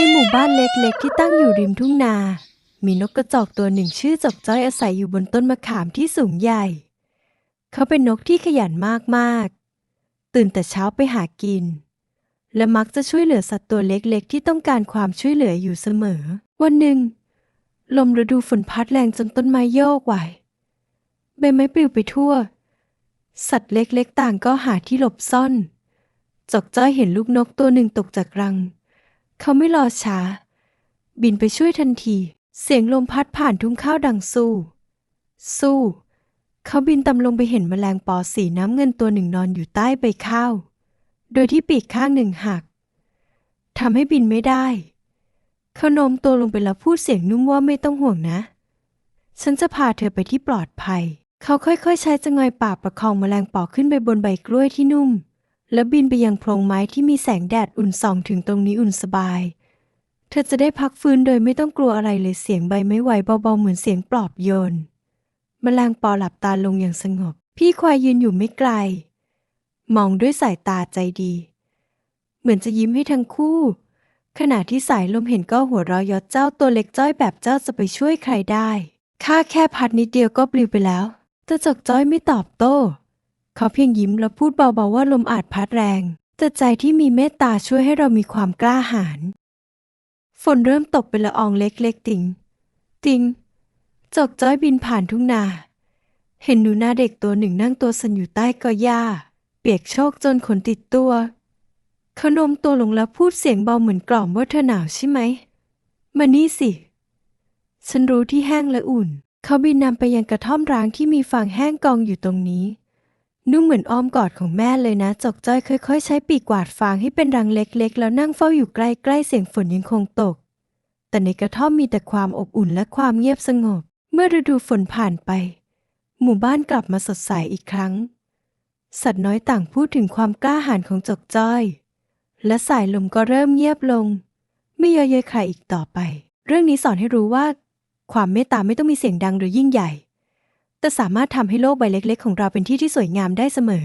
ในหมู่บ้านเล็กๆ ที่ตั้งอยู่ริมทุ่งนา มีนกกระจอกตัวหนึ่งชื่อจอกจ้อยอาศัยอยู่บนต้นมะขามที่สูงใหญ่ เขาเป็นนกที่ขยันมากๆ ตื่นแต่เช้าไปหากิน และมักจะช่วยเหลือสัตว์ตัวเล็กๆ ที่ต้องการความช่วยเหลืออยู่เสมอ วันหนึ่ง ลมฤดูฝนพัดแรงจนต้นไม้โยกไหวใบไม้ปลิวไปทั่ว สัตว์เล็กๆ ต่างก็หาที่หลบซ่อนจอกจ้อยเห็นลูกนกตัวหนึ่งตกจากรัง เขาไม่รอช้า บินไปช่วยทันที เสียงลมพัดผ่านทุ่งข้าวดังสู้ สู้ เขาบินตำลงไปเห็นแมลงปอสีน้ำเงินตัวหนึ่งนอนอยู่ใต้ใบข้าว โดยที่ปีกข้างหนึ่งหักทำให้บินไม่ได้ เขาโน้มตัวลงไปแล้วพูดเสียงนุ่มว่าไม่ต้องห่วงนะ ฉันจะพาเธอไปที่ปลอดภัย เขาค่อยๆ ใช้จงอยปากประคองแมลงปอขึ้นไปบนใบกล้วยที่นุ่ม แล้วบินไปยังโพรงไม้ที่มีแสงแดดอุ่นส่องถึงตรงนี้อุ่นสบาย เธอจะได้พักฟื้นโดยไม่ต้องกลัวอะไรเลยเสียงใบไม้ไหวเบาๆเหมือนเสียงปลอบโยนแมลงปอหลับตาลงอย่างสงบ พี่ควายยืนอยู่ไม่ไกล มองด้วยสายตาใจดี เหมือนจะยิ้มให้ทั้งคู่ ขณะที่สายลมเห็นก็หัวเราะยอดเจ้าตัวเล็กจ้อยแบบเจ้าจะไปช่วยใครได้ข้าแค่พัดนิดเดียวก็ปลิวไปแล้วแต่จกจ้อยไม่ตอบโต้ เขาเพียงยิ้มแล้วพูดเบาๆว่าลมอาจพัดแรง แต่ใจที่มีเมตตาช่วยให้เรามีความกล้าหาญฝนเริ่มตกเป็นละอองเล็กๆ ติง ติง จกจ้อยบินผ่านทุ่งนา เห็นหนูนาเด็กตัวหนึ่งนั่งตัวสันอยู่ใต้กอหญ้า เปียกโชกจนขนติดตัวเขาโน้มตัวลงแล้วพูดเสียงเบาเหมือนกล่อมว่าเธอหนาวใช่ไหม มานี่สิ ฉันรู้ที่แห้งและอุ่น เขาบินนำไปยังกระท่อมร้างที่มีฟางแห้งกองอยู่ตรงนี้ นุ่มเหมือนอ้อมกอดของแม่เลยนะ จกจ้อยค่อยๆ ใช้ปีกกวาดฟางให้เป็นรังเล็กๆ แล้วนั่งเฝ้าอยู่ใกล้ๆเสียงฝนยังคงตก แต่ในกระท่อมมีแต่ความอบอุ่นและความเงียบสงบ เมื่อฤดูฝนผ่านไป หมู่บ้านกลับมาสดใสอีกครั้ง สัตว์น้อยต่างพูดถึงความกล้าหาญของจกจ้อย และสายลมก็เริ่มเงียบลง ไม่เยอะเย้ยใครอีกต่อไป เรื่องนี้สอนให้รู้ว่า ความเมตตาไม่ต้องมีเสียงดังหรือยิ่งใหญ่ แต่สามารถทำให้โลกใบเล็ก ๆ ของเราเป็นที่ที่สวยงามได้เสมอ